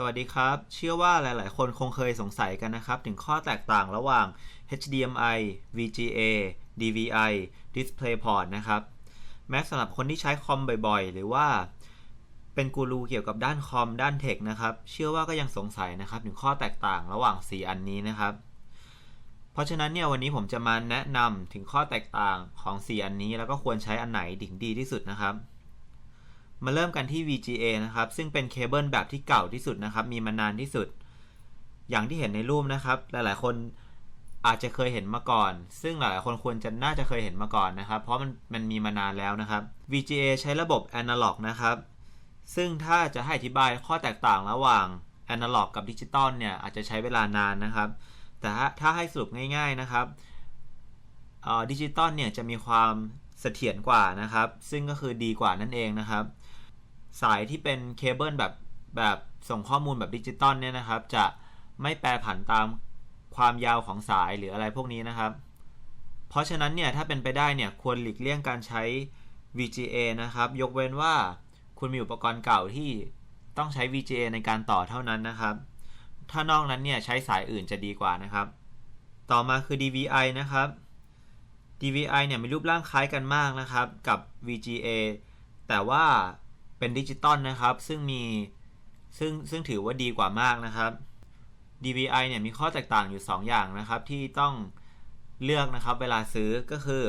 สวัสดีครับ เชื่อว่าหลาย ๆ คนคงเคยสงสัยกันนะครับ ถึงข้อแตกต่างระหว่าง HDMI VGA DVI DisplayPort นะครับ แม้สำหรับคนที่ใช้คอมบ่อย ๆ หรือว่าเป็นกูรูเกี่ยวกับด้านคอมด้านเทคนะครับ เชื่อว่าก็ยังสงสัยนะครับถึงข้อแตกต่างระหว่าง 4 อันนี้นะครับ เพราะฉะนั้นเนี่ยวันนี้ผมจะมาแนะนำถึงข้อแตกต่างของ 4 อันนี้ แล้วก็ควรใช้อันไหนถึงดีที่สุดนะครับ มาเริ่มกันที่ VGA นะครับ ซึ่งเป็นเคเบิลแบบที่เก่าที่สุดนะครับ มีมานานที่สุด อย่างที่เห็นในรูปนะครับ หลายๆ คนอาจจะเคยเห็นมาก่อน ซึ่งหลายๆ คนควรจะน่าจะเคยเห็นมาก่อนนะครับ เพราะมันมันมีมานานแล้วนะครับ VGA ใช้ระบบ Analog นะครับ ซึ่งถ้าจะให้อธิบายข้อแตกต่างระหว่าง Analog กับดิจิตอลเนี่ยอาจจะใช้เวลานานนะครับ แต่ถ้าถ้าให้สรุปง่าย ๆนะครับดิจิตอลเนี่ยจะมีความเสถียรกว่านะครับ ซึ่งก็คือดีกว่านั่นเองนะครับ สายที่เป็นเคเบิลแบบแบบส่งข้อมูลแบบดิจิตอลเนี่ยนะครับ จะไม่แปรผันตามความยาวของสายหรืออะไรพวกนี้นะครับ เพราะฉะนั้นเนี่ยถ้าเป็นไปได้เนี่ยควรหลีกเลี่ยงการใช้ VGA นะครับ ยกเว้นว่าคุณมีอุปกรณ์เก่าที่ต้องใช้ VGA ในการต่อเท่านั้นนะครับ ถ้านอกนั้นเนี่ยใช้สายอื่นจะดีกว่านะครับ ต่อมาคือ DVI นะครับ DVI เนี่ยมีรูปร่างคล้ายกันมากนะครับกับ VGA แต่ว่า เป็นดิจิตอลนะครับ ซึ่งมีซึ่งซึ่งถือว่าดีกว่ามากนะครับ DVI เนี่ยมีข้อแตกต่างอยู่ 2 อย่างนะครับ ที่ต้องเลือกนะครับเวลาซื้อก็คือ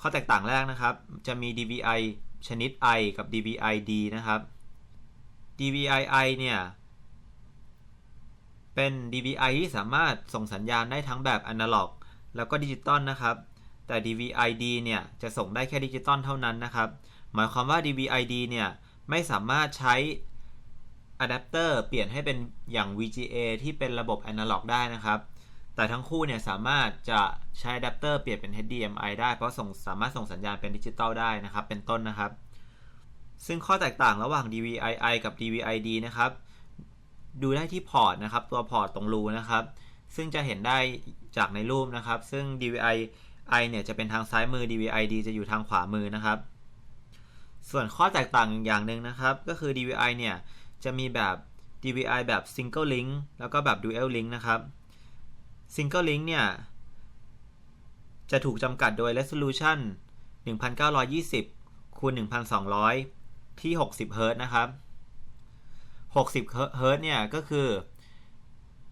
ข้อแตกต่างแรกนะครับ จะมี DVI ชนิด I กับ DVI D นะครับ DVI I เนี่ยเป็น DVI ที่สามารถส่งสัญญาณได้ทั้งแบบอนาล็อกแล้วก็ดิจิตอลนะครับ แต่ DVI D เนี่ยจะส่งได้แค่ดิจิตอลเท่านั้นนะครับ หมายความว่า DVI D เนี่ย ไม่สามารถใช้อะแดปเตอร์เปลี่ยนให้เป็นอย่าง VGA ที่เป็นระบบแอนาล็อกได้นะครับ แต่ทั้งคู่เนี่ยสามารถจะใช้อะแดปเตอร์เปลี่ยนเป็น HDMI ได้ เพราะส่งสามารถส่งสัญญาณเป็นดิจิตอลได้นะครับ เป็นต้นนะครับ ซึ่งข้อแตกต่างระหว่าง DVI-I กับ DVI-D นะครับ ดูได้ที่พอร์ตนะครับ ตัวพอร์ตตรงรูนะครับ ซึ่งจะเห็นได้จากในรูปนะครับ ซึ่ง DVI-I เนี่ยจะเป็นทางซ้ายมือ DVI-D จะอยู่ทางขวามือนะครับ ส่วนข้อแตกต่างอย่างหนึ่งนะครับ ก็คือ DVI เนี่ยจะมีแบบ DVI แบบ Single Link แล้วก็แบบ Dual Link นะครับ Single Link เนี่ยจะถูกจำกัดโดย Resolution 1920คูณ1200 ที่ 60 Hz นะครับ 60 Hz เนี่ยก็คือ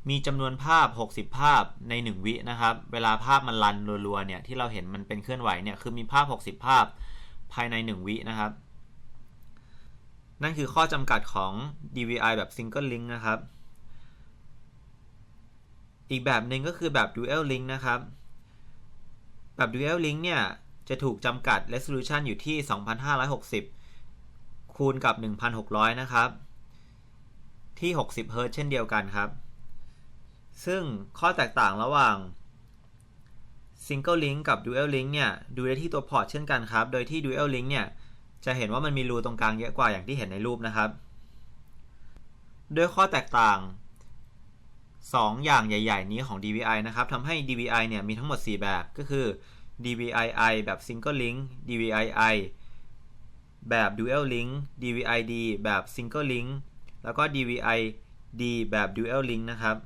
มีจำนวนภาพ 60 ภาพใน 1 วินะครับ เวลาภาพมันรันรัวๆเนี่ยที่เราเห็นมันเป็นเคลื่อนไหวเนี่ยคือมีภาพ 60 ภาพ ภายใน 1 วินะครับ นั่นคือข้อจำกัดของ DVI แบบ Single Link นะครับ อีกแบบหนึ่งก็คือแบบ Dual Link นะครับ แบบ Dual Link เนี่ยจะถูกจำกัด Resolution อยู่ที่ 2560 คูณกับ 1600 นะครับ ที่ 60 Hz เช่นเดียวกันครับ ซึ่งข้อแตกต่างระหว่าง Single Link กับ Dual Link เนี่ยดูได้ที่ตัวพอร์ตเช่นกันครับ โดยที่ Dual Link เนี่ยจะเห็นว่ามันมีรูตรงกลางเยอะกว่าอย่างที่เห็นในรูปนะครับด้วยข้อแตกต่าง 2 อย่างใหญ่ ๆ นี้ของ DVI นะครับทำให้ DVI เนี่ยมีทั้งหมด 4 แบบก็คือ DVI-I แบบ Single Link DVI-I แบบ Dual Link DVI-D แบบ Single Link แล้วก็ DVI-D แบบ Dual Link นะครับ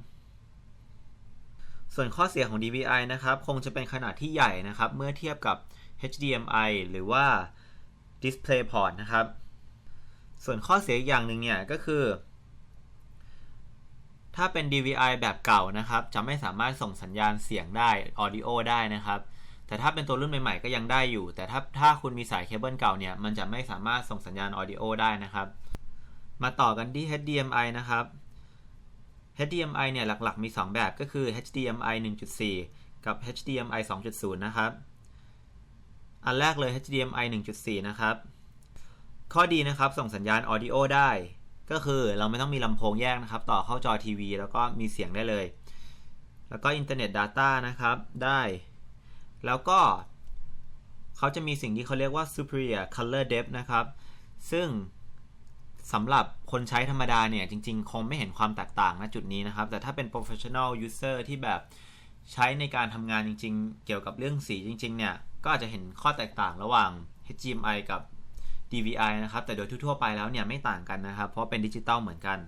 ส่วนข้อเสียของ DVI นะครับคงจะเป็นขนาดที่ใหญ่นะครับ เมื่อเทียบกับ HDMI หรือว่า DisplayPort นะครับ ส่วนข้อเสียอีกอย่างหนึ่งเนี่ยก็คือ ถ้าเป็น DVI แบบเก่านะครับ จะไม่สามารถส่งสัญญาณเสียงได้ Audio ได้นะครับ แต่ถ้าเป็นตัวรุ่นใหม่ ๆ ก็ยังได้อยู่ แต่ถ้าถ้าคุณมีสายเคเบิลเก่าเนี่ยมันจะไม่สามารถส่งสัญญาณ Audio ได้นะครับ มาต่อกันที่ HDMI นะครับ HDMI เนี่ยหลักๆมี 2 แบบก็คือ HDMI 1.4 กับ HDMI 2.0 นะครับ อันแรกเลย HDMI 1.4 นะครับ ข้อดีนะครับส่งสัญญาณ Audio ได้ ก็คือเราไม่ต้องมีลำโพงแยกนะครับ ต่อเข้าจอทีวีแล้วก็มีเสียงได้เลย แล้วก็ Internet Data นะครับได้ แล้วก็เขาจะมีสิ่งที่เขาเรียกว่า Superior Color Depth นะครับ ซึ่ง สำหรับคนใช้ธรรมดาเนี่ยจริง ๆ คงไม่เห็นความแตกต่างณจุดนี้นะครับ แต่ถ้าเป็น professional user ที่แบบใช้ในการทำงานจริง ๆ เกี่ยวกับเรื่องสีจริง ๆ เนี่ย ก็อาจจะเห็นข้อแตกต่างระหว่าง HDMI กับ DVI นะครับ แต่โดยทั่ว ๆ ไปแล้วเนี่ยไม่ต่างกันนะครับ เพราะเป็นดิจิตอลเหมือนกัน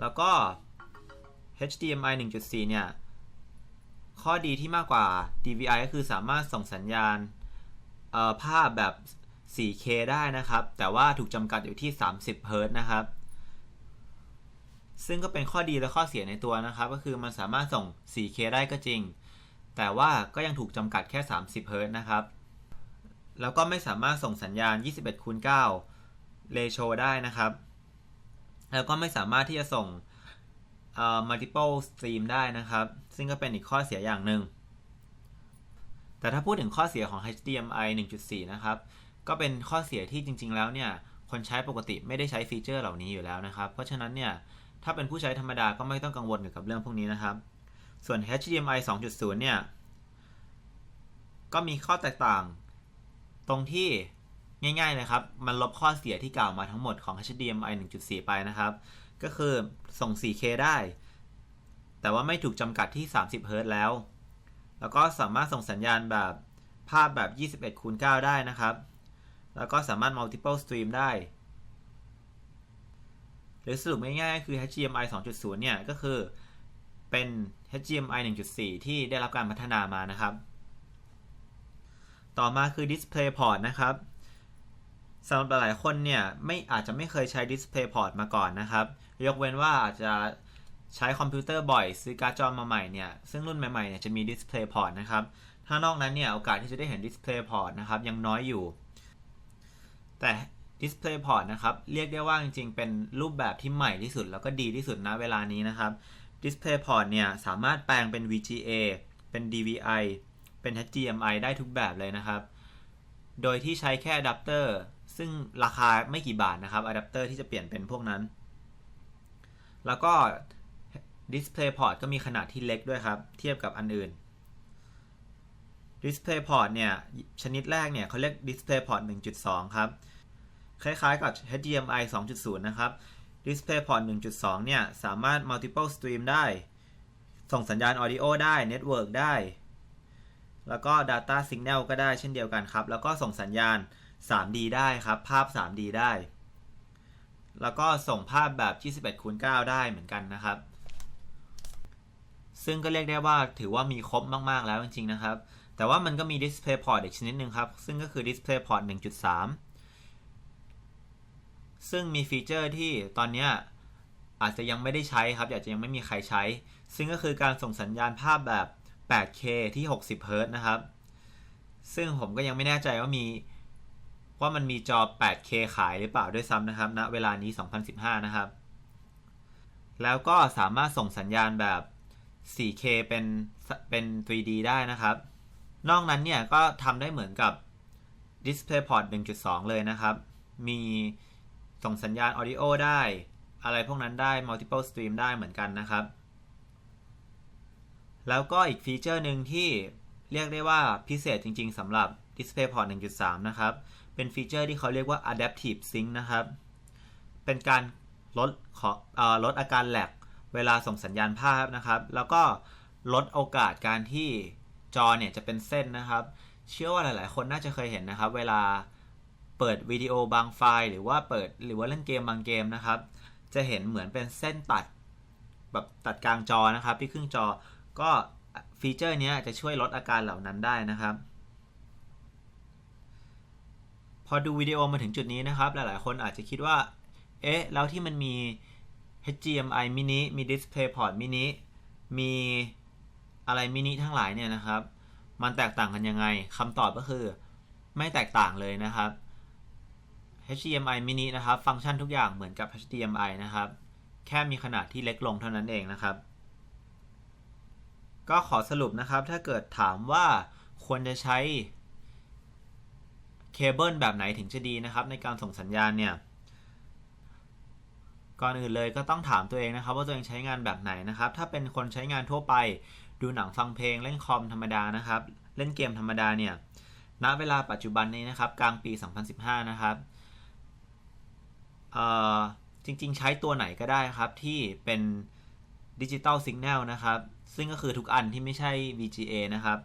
แล้วก็ HDMI 1.4 เนี่ย ข้อดีที่มากกว่า DVI ก็คือสามารถส่งสัญญาณภาพแบบ 4K ได้นะครับ แต่ว่าถูกจำกัดอยู่ที่ 30 Hz นะครับ ซึ่งก็เป็นข้อดีและข้อเสียในตัวนะครับ ก็คือมันสามารถส่ง 4K ได้ก็จริง แต่ว่าก็ยังถูกจำกัดแค่ 30 Hz นะครับ แล้วก็ไม่สามารถส่งสัญญาณ 21คูณ9เรโชได้นะครับ แล้วก็ไม่สามารถที่จะส่ง multiple stream ได้นะครับ ซึ่งก็เป็นอีกข้อเสียอย่างหนึ่งแต่ถ้าพูดถึงข้อเสียของ HDMI 1.4 นะครับ ก็เป็นข้อเสียที่จริง ๆ แล้วเนี่ยคนใช้ปกติไม่ได้ใช้ฟีเจอร์เหล่านี้อยู่แล้วนะครับ เพราะฉะนั้นเนี่ยถ้าเป็นผู้ใช้ธรรมดาก็ไม่ต้องกังวลเกี่ยวกับเรื่องพวกนี้นะครับ ส่วน HDMI 2.0 เนี่ย ก็มีข้อแตกต่าง ตรงที่ง่ายๆนะครับ มันลบข้อเสียที่กล่าวมาทั้งหมดของ HDMI 1.4 ไปนะครับ ก็คือส่ง 4K ได้ แต่ว่าไม่ถูกจำกัดที่ 30 Hz แล้ว แล้วก็สามารถส่งสัญญาณแบบภาพแบบ 21คูณ9ได้นะครับ แล้วก็สามารถ multiple stream ได้ หรือสรุปง่ายๆ คือ HDMI 2.0 เนี่ย ก็คือเป็น HDMI 1.4 ที่ได้รับการพัฒนามานะครับ ต่อมาคือ DisplayPort นะครับสำหรับหลายคนเนี่ยไม่อาจจะไม่เคยใช้ DisplayPort มาก่อนนะครับ ยกเว้นว่าอาจจะใช้คอมพิวเตอร์บ่อยซื้อการ์ดจอมาใหม่เนี่ย ซึ่งรุ่นใหม่ๆเนี่ยจะมี DisplayPort นะครับ ถ้านอกนั้นเนี่ย โอกาสที่จะได้เห็น DisplayPort นะครับ ยังน้อยอยู่ แต่ DisplayPort นะครับเรียกได้ว่าจริงๆ เป็นรูปแบบที่ใหม่ที่สุด แล้วก็ดีที่สุดณเวลานี้นะครับ DisplayPort เนี่ยสามารถแปลงเป็น VGA เป็น DVI เป็น HDMI ได้ทุกแบบเลยนะครับ โดยที่ใช้แค่อะแดปเตอร์ซึ่งราคาไม่กี่บาทนะครับอะแดปเตอร์ที่จะเปลี่ยนเป็นพวกนั้น แล้วก็ DisplayPort ก็มีขนาดที่เล็กด้วยครับ เทียบกับอันอื่น DisplayPort เนี่ย ชนิดแรกเนี่ยเขาเรียก DisplayPort 1.2 ครับ คล้ายๆกับ HDMI 2.0 นะครับ DisplayPort 1.2 เนี่ย สามารถ multiple stream ได้ ส่งสัญญาณ audio ได้ network ได้ แล้วก็ data signal ก็ได้เช่นเดียวกันครับ แล้วก็ส่งสัญญาณ 3D ได้ครับ ภาพ 3D ได้ แล้วก็ส่งภาพแบบ 21คูณ9ได้เหมือนกันนะครับ ซึ่งก็เรียกได้ว่าถือว่ามีครบมาก ๆ แล้วจริง ๆ นะครับ แต่ว่ามันก็มี DisplayPort อีกชนิดหนึ่งครับ ซึ่งก็คือ DisplayPort 1.3 ซึ่งมีฟีเจอร์ที่ตอนนี้อาจจะยังไม่ได้ใช้ครับอาจจะยังไม่มีใครใช้ ซึ่งก็คือการส่งสัญญาณภาพแบบ 8K ที่ 60 Hz นะครับ ซึ่งผมก็ยังไม่แน่ใจว่ามีว่ามันมีจอ 8K ขายหรือเปล่าด้วยซ้ำนะครับณนะเวลานี้ 2015 นะครับ แล้วก็สามารถส่งสัญญาณแบบ 4K เป็นเป็น 3D ได้นะครับ นอกนั้นเนี่ยก็ทำได้เหมือนกับ DisplayPort 1.2 เลยนะครับ มี ส่งสัญญาณ Audio ได้ อะไรพวกนั้นได้ Multiple Stream ได้เหมือนกันนะครับ แล้วก็อีกฟีเจอร์หนึ่งที่เรียกได้ว่าพิเศษจริง ๆสำหรับ DisplayPort 1.3 นะครับ เป็นฟีเจอร์ที่เขาเรียกว่า Adaptive Sync นะครับ เป็นการลดขออลดอาการแหลกเวลาส่งสัญญาณภาพนะครับ แล้วก็ลดโอกาสการที่จอเนี่ยจะเป็นเส้นนะครับ เชื่อว่าหลาย ๆ คนน่าจะเคยเห็นนะครับ เวลา เปิดวิดีโอบางไฟล์หรือว่าเปิดหรือว่าเล่นเกมบางเกมนะครับ จะเห็นเหมือนเป็นเส้นตัดแบบตัดกลางจอนะครับที่ครึ่งจอก็ฟีเจอร์นี้จะช่วยลดอาการเหล่านั้นได้นะครับ พอดูวิดีโอมาถึงจุดนี้นะครับ หลายๆ คนอาจจะคิดว่า เอ๊ะ แล้วที่มันมี HDMI mini มี DisplayPort mini มีอะไรมินิทั้งหลายเนี่ยนะครับ มันแตกต่างกันยังไงคำตอบก็คือ ไม่แตกต่างเลยนะครับ HDMI mini นะครับ ฟังก์ชันทุกอย่างเหมือนกับ HDMI นะครับ แค่มีขนาดที่เล็กลงเท่านั้นเองนะครับ ก็ขอสรุปนะครับ ถ้าเกิดถามว่าควรจะใช้เคเบิลแบบไหนถึงจะดีนะครับ ในการส่งสัญญาณเนี่ย ก่อนอื่นเลยก็ต้องถามตัวเองนะครับ ว่าตัวเองใช้งานแบบไหนนะครับ ถ้าเป็นคนใช้งานทั่วไป ดูหนังฟังเพลงเล่นคอมธรรมดานะครับ เล่นเกมธรรมดาเนี่ยณเวลาปัจจุบันนี้นะครับ กลางปี 2015 นะครับ จริงๆ ใช้ตัวไหนก็ได้ครับที่เป็นดิจิตอลสัญญาณนะครับ ซึ่งก็คือทุกอันที่ไม่ใช่ VGA นะครับ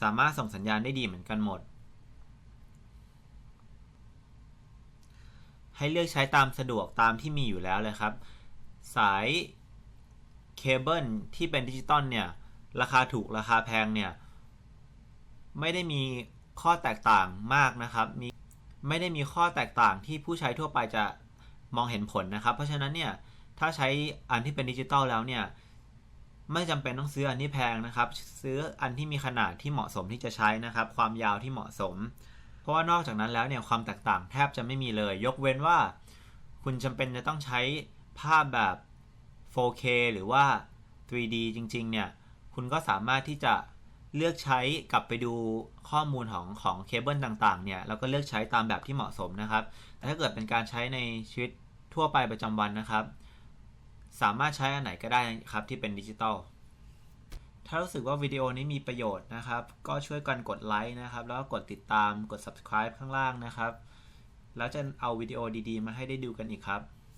สามารถส่งสัญญาณได้ดีเหมือนกันหมด ให้เลือกใช้ตามสะดวกตามที่มีอยู่แล้วเลยครับ สายเคเบิลที่เป็นดิจิตอลเนี่ย ราคาถูกราคาแพงเนี่ย ไม่ได้มีข้อแตกต่างมากนะครับ มีไม่ได้มีข้อแตกต่างที่ผู้ใช้ทั่วไปจะ มองเห็นผลนะครับ เพราะฉะนั้นเนี่ยถ้าใช้อันที่เป็นดิจิตอลแล้วเนี่ยไม่จำเป็นต้องซื้ออันที่แพงนะครับ ซื้ออันที่มีขนาดที่เหมาะสมที่จะใช้นะครับ ความยาวที่เหมาะสม เพราะว่านอกจากนั้นแล้วเนี่ยความแตกต่างแทบจะไม่มีเลย ยกเว้นว่า คุณจำเป็นจะต้องใช้ภาพแบบ 4K หรือว่า 3D จริงๆ เนี่ย คุณก็สามารถที่จะ เลือกใช้กลับไปดูข้อมูลของของเคเบิลต่างๆเนี่ยแล้วก็เลือกใช้ตามแบบที่เหมาะสมนะครับแต่ถ้าเกิดเป็นการใช้ในชีวิตทั่วไปประจำวันนะครับ สามารถใช้อันไหนก็ได้ครับที่เป็นดิจิตอลถ้ารู้สึกว่าวิดีโอนี้มีประโยชน์นะครับ ก็ช่วยกันกดไลค์นะครับ แล้วก็กดติดตามกด subscribe ข้างล่างนะครับ แล้วจะเอาวิดีโอดีๆ มาให้ได้ดูกันอีกครับ